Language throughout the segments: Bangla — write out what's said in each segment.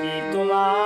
きっとな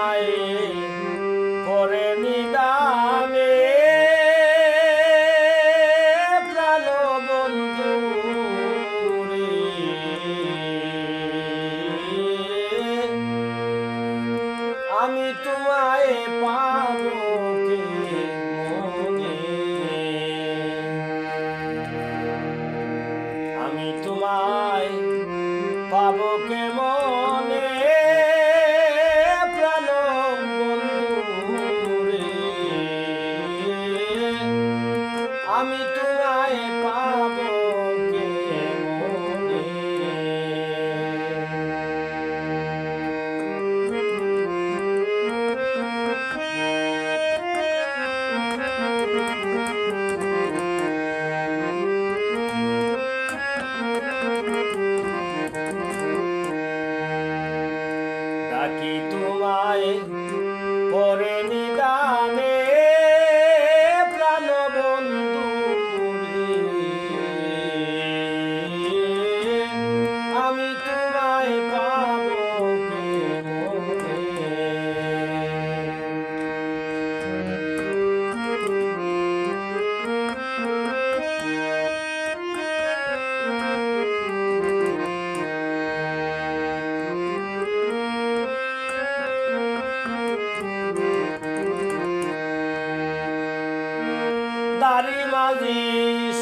মাঝি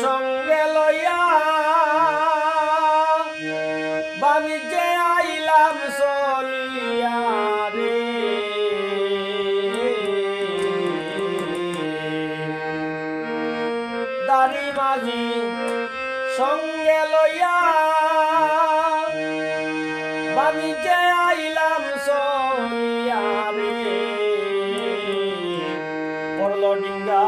সঙ্গে লইয়া রে। দাড়ি মাঝি সঙ্গে লইয়া বাণিজ্যে আইলাম ডিঙ্গা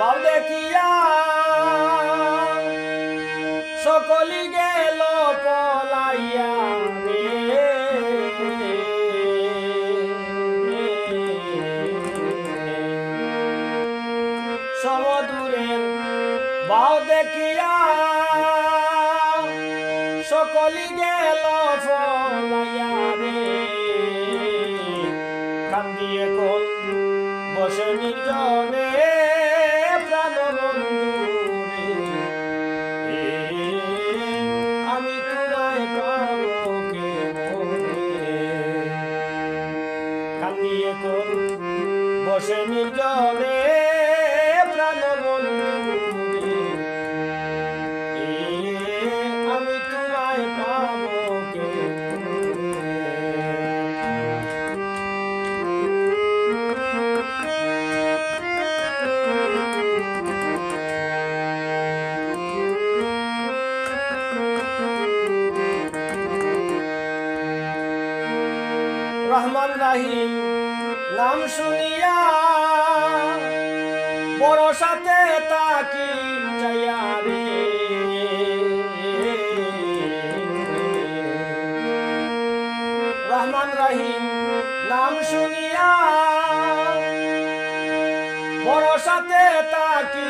বাউ দেখিয়া সকলি গেল পলাইয়া সমদূরের বাউ দেখিয়া সকলি গেল পলাইয়া রে। কান্দিয়ে কোন বসে নির্জনে। বসে নির্জনে প্রাণ বন্ধু আমি তোমায় রহমান রাহিম নাম শুনিয়া বড় সাথে তাকি চাইয়া রহমান রাহিম, নাম শুনিয়া বড় সাথে তাকি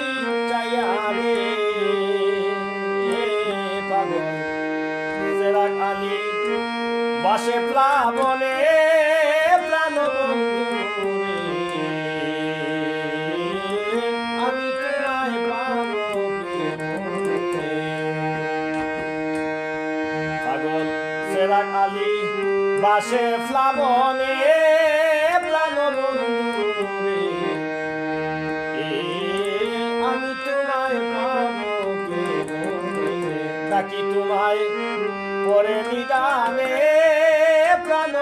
বাসে প্লাবনে বাসে প্লাবনে। এ, আমি তোমায় পরে নিদানে প্রাণ